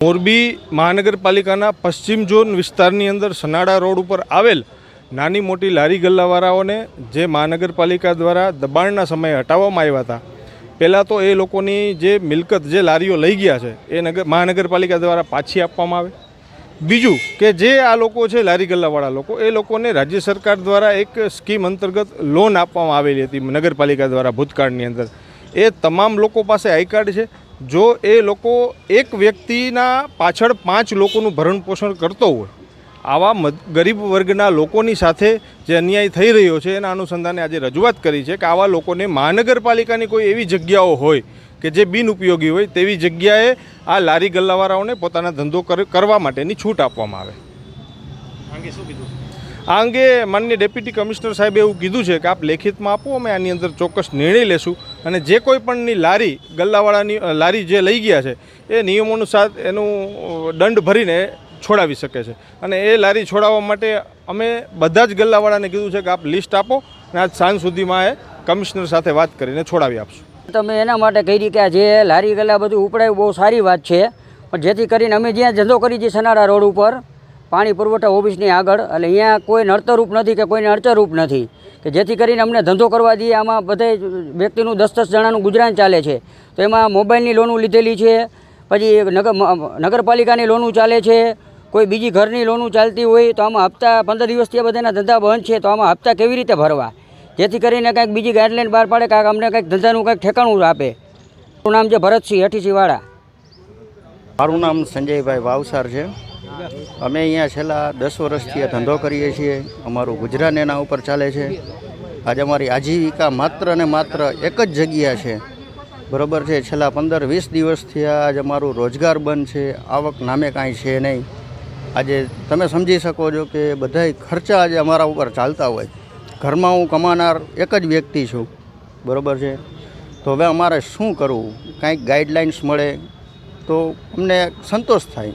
મોરબી મહાનગરપાલિકાના પશ્ચિમ ઝોન વિસ્તારની અંદર સનાડા રોડ ઉપર આવેલ નાની મોટી લારી ગલ્લાવાળાઓને જે મહાનગરપાલિકા દ્વારા દબાણના સમયે હટાવવામાં આવ્યા હતા, પહેલાં તો એ લોકોની જે મિલકત, જે લારીઓ લઈ ગયા છે, એ નગર, મહાનગરપાલિકા દ્વારા પાછી આપવામાં આવે. બીજું કે જે આ લોકો છે, લારી ગલ્લાવાળા લોકો, એ લોકોને રાજ્ય સરકાર દ્વારા એક સ્કીમ અંતર્ગત લોન આપવામાં આવેલી હતી નગરપાલિકા દ્વારા ભૂતકાળની અંદર. એ તમામ લોકો પાસે આઈ કાર્ડ છે જો એ લોકો એક વ્યક્તિના પાછળ પાંચ લોકોનું ભરણ પોષણ કરતો હોય, આવા ગરીબ વર્ગના લોકોની સાથે જે અન્યાય થઈ રહ્યો છે એના અનુસંધાને આજે રજૂઆત કરી છે કે આવા લોકોને મહાનગરપાલિકાની કોઈ એવી જગ્યાઓ હોય કે જે બિનઉપયોગી હોય તેવી જગ્યાએ આ લારી ગલ્લાવાળાઓને પોતાના ધંધો કર- કરવા માટેની છૂટ આપવામાં આવે. આ અંગે માનનીય ડેપ્યુટી કમિશનર સાહેબે એવું કીધું છે કે આપ લેખિતમાં આપો, અમે આની અંદર ચોક્કસ નિર્ણય લેશું અને જે કોઈ પણની લારી, ગલ્લાવાળાની લારી જે લઈ ગયા છે, એ નિયમોનુસાર એનું દંડ ભરીને છોડાવી શકે છે. અને એ લારી છોડાવવા માટે અમે બધા જ ગલ્લાવાળાને કીધું છે કે આપ લિસ્ટ આપો અને આજ સાંજ સુધીમાં એ કમિશનર સાથે વાત કરીને છોડાવી આપશું. તમે એના માટે કહી કે આ જે લારી ગલ્લા બધું ઉપડાયું, બહુ સારી વાત છે. પણ જેથી કરીને અમે જ્યાં ધંધો કરી છીએ સનાડા રોડ ઉપર પાણી પુરવઠા ઓફિસની આગળ, એટલે અહીંયા કોઈ નડતરરૂપ નથી કે કોઈને અડચરૂપ નથી. કે જેથી કરીને અમને ધંધો કરવા દઈએ, આમાં બધે વ્યક્તિનું દસ દસ જણાનું ગુજરાન ચાલે છે. તો એમાં મોબાઈલની લોનું લીધેલી છે, પછી નગર નગરપાલિકાની લોનું ચાલે છે, કોઈ બીજી ઘરની લોનું ચાલતી હોય, તો આમાં હપ્તા પંદર દિવસથી બધાના ધંધા બંધ છે, તો આમાં હપ્તા કેવી રીતે ભરવા? જેથી કરીને કાંઈક બીજી ગાઈડલાઈન બહાર પાડે, કાંઈક અમને કંઈક ધંધાનું કંઈક ઠેકાણું આપે. મારું નામ છે ભરતસિંહ અઠીસીવાળા મારું નામ સંજયભાઈ વાવસાર છે. અમે અહીંયા છેલ્લા દસ વર્ષથી આ ધંધો કરીએ છીએ. અમારું ગુજરાન એના ઉપર ચાલે છે. આજે અમારી આજીવિકા માત્ર ને માત્ર એક જ જગ્યા છે. બરોબર છે? છેલ્લા પંદર વીસ દિવસથી આજ અમારું રોજગાર બંધ છે. આવક નામે કાંઈ છે નહીં. આજે તમે સમજી શકો છો કે બધાય ખર્ચા આજે અમારા ઉપર ચાલતા હોય. ઘરમાં હું કમાનાર એક જ વ્યક્તિ છું. બરોબર છે? તો હવે અમારે શું કરવું? કાંઈક ગાઈડલાઇન્સ મળે તો અમને સંતોષ થાય.